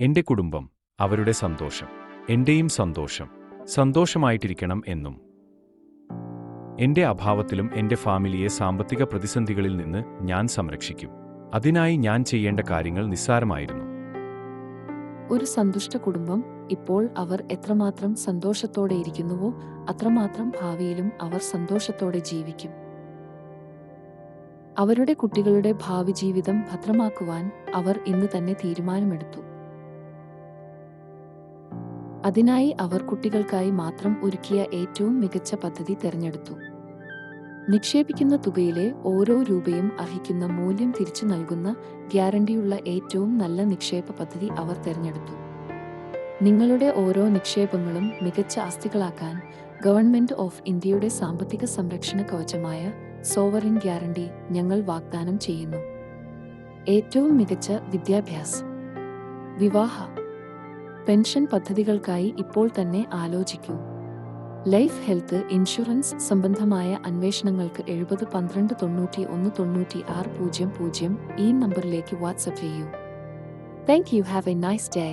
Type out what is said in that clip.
എന്റെ കുടുംബം അവരുടെ സന്തോഷം എന്റെയും സന്തോഷം സന്തോഷമായിട്ടിരിക്കണം എന്നും. എന്റെ അഭാവത്തിലും എന്റെ ഫാമിലിയെ സാമ്പത്തിക പ്രതിസന്ധികളിൽ നിന്ന് ഞാൻ സംരക്ഷിക്കും. അതിനായി ഞാൻ ചെയ്യേണ്ട കാര്യങ്ങൾ നിസ്സാരമായിരുന്നു. ഒരു സന്തുഷ്ട കുടുംബം ഇപ്പോൾ അവർ എത്രമാത്രം സന്തോഷത്തോടെ ഇരിക്കുന്നുവോ അത്രമാത്രം ഭാവിയിലും അവർ സന്തോഷത്തോടെ ജീവിക്കും. അവരുടെ കുട്ടികളുടെ ഭാവി ജീവിതം ഭദ്രമാക്കുവാൻ അവർ ഇന്ന് തന്നെ തീരുമാനമെടുത്തു. അതിനായി അവർ കുട്ടികൾക്കായി മാത്രം ഒരുക്കിയ ഏറ്റവും മികച്ച പദ്ധതി തിരഞ്ഞെടുത്തു. നിക്ഷേപിക്കുന്ന തുകയിലെ ഓരോ രൂപയും അർഹിക്കുന്ന മൂല്യം തിരിച്ചു നൽകുന്ന ഗ്യാരണ്ടിയുള്ള ഏറ്റവും നല്ല നിക്ഷേപ പദ്ധതി അവർ തിരഞ്ഞെടുത്തു. നിങ്ങളുടെ ഓരോ നിക്ഷേപങ്ങളും മികച്ച ആസ്തികളാക്കാൻ ഗവൺമെന്റ് ഓഫ് ഇന്ത്യയുടെ സാമ്പത്തിക സംരക്ഷണ കവചമായ സോവറിൻ ഗ്യാരണ്ടി ഞങ്ങൾ വാഗ്ദാനം ചെയ്യുന്നു. ഏറ്റവും മികച്ച വിദ്യാഭ്യാസം. വിവാഹ പെൻഷൻ പദ്ധതികൾക്കായി ഇപ്പോൾ തന്നെ ആലോചിക്കൂ. ലൈഫ് ഹെൽത്ത് ഇൻഷുറൻസ് സംബന്ധമായ അന്വേഷണങ്ങൾക്ക് എഴുപത് പന്ത്രണ്ട് തൊണ്ണൂറ്റി ഒന്ന് തൊണ്ണൂറ്റി ആറ് പൂജ്യം പൂജ്യം ഈ നമ്പറിലേക്ക് വാട്സപ്പ് ചെയ്യൂ. Thank you have a nice day